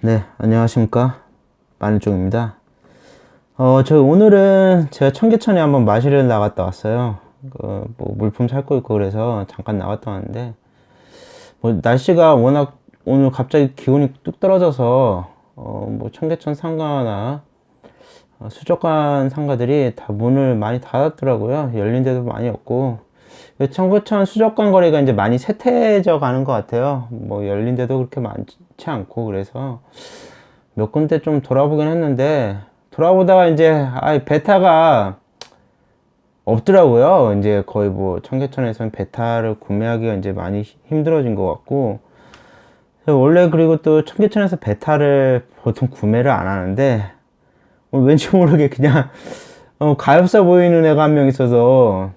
네, 안녕하십니까. 마늘종입니다. 어, 저 오늘은 제가 청계천에 한번 마시러 나갔다 왔어요. 그, 뭐, 물품 살 거 있고 그래서 잠깐 나갔다 왔는데, 뭐, 날씨가 워낙 오늘 갑자기 기온이 뚝 떨어져서, 어, 뭐, 청계천 상가나, 어, 수족관 상가들이 다 문을 많이 닫았더라고요. 열린 데도 많이 없고. 이 청계천 수족관 거리가 이제 많이 쇠퇴져 가는 것 같아요. 뭐 열린 데도 그렇게 많지 않고 그래서 몇 군데 좀 돌아보긴 했는데 돌아보다가 이제 아 베타가 없더라고요. 이제 거의 뭐 청계천에서는 베타를 구매하기가 이제 많이 힘들어진 것 같고 원래 그리고 또 청계천에서 베타를 보통 구매를 안 하는데 어, 왠지 모르게 그냥 어, 가엾어 보이는 애가 한 명 있어서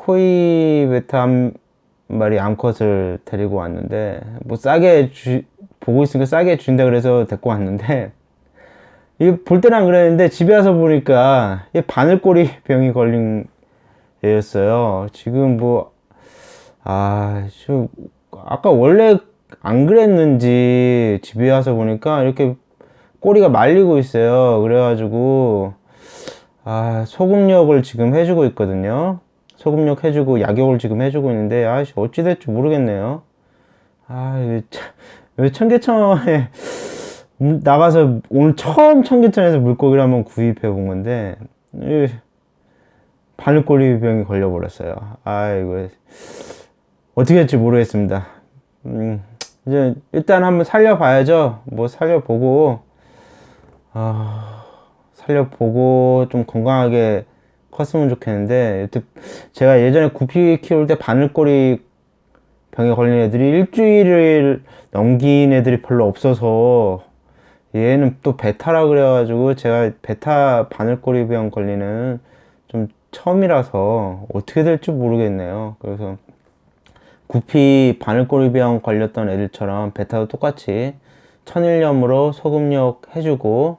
코이 베타 한 마리 암컷을 데리고 왔는데 뭐 싸게 주, 보고 있으니까 싸게 준다 그래서 데리고 왔는데 이게 볼 때는 안 그랬는데 집에 와서 보니까 이 바늘꼬리 병이 걸린 애였어요. 지금 뭐 아, 저 아까 원래 안 그랬는지 집에 와서 보니까 이렇게 꼬리가 말리고 있어요. 그래가지고 아 소금력을 지금 해주고 있거든요. 소금력 해주고 약욕을 지금 해주고 있는데 아씨 어찌 될지 모르겠네요. 아 이거 참, 왜 청계천에 나가서 오늘 처음 청계천에서 물고기를 한번 구입해 본 건데 이 바늘꼬리 병이 걸려버렸어요. 아 이거 어떻게 할지 모르겠습니다. 음, 이제 일단 한번 살려봐야죠. 뭐 살려보고 아 살려보고 좀 건강하게 컸으면 좋겠는데 여태 제가 예전에 구피 키울 때 바늘꼬리 병에 걸린 애들이 일주일을 넘긴 애들이 별로 없어서 얘는 또 베타라 그래가지고 제가 베타 바늘꼬리 병 걸리는 좀 처음이라서 어떻게 될지 모르겠네요. 그래서 구피 바늘꼬리 병 걸렸던 애들처럼 베타도 똑같이 천일염으로 소금력 해주고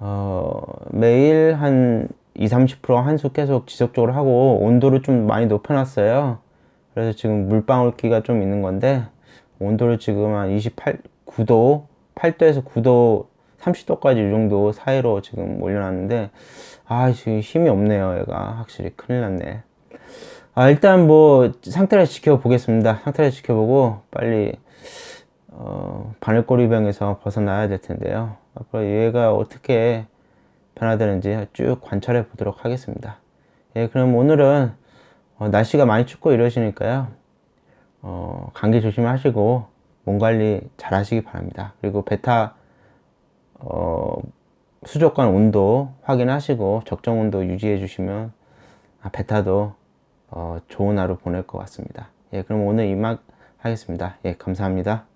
어, 매일 한 20, 30% 한수 계속 지속적으로 하고 온도를 좀 많이 높여놨어요. 그래서 지금 물방울기가 좀 있는 건데 온도를 지금 한 28, 9도, 8도에서 9도, 30도까지 이 정도 사이로 지금 올려놨는데 아 지금 힘이 없네요. 얘가 확실히 큰일 났네. 아 일단 뭐 상태를 지켜보겠습니다. 상태를 지켜보고 빨리 어, 바늘꼬리병에서 벗어나야 될 텐데요. 앞으로 얘가 어떻게 변화되는지 쭉 관찰해 보도록 하겠습니다. 예, 그럼 오늘은 어, 날씨가 많이 춥고 이러시니까요. 어, 감기 조심하시고 몸 관리 잘 하시기 바랍니다. 그리고 베타 어, 수족관 온도 확인하시고 적정 온도 유지해 주시면 아, 베타도 어, 좋은 하루 보낼 것 같습니다. 예, 그럼 오늘 이만 하겠습니다. 예, 감사합니다.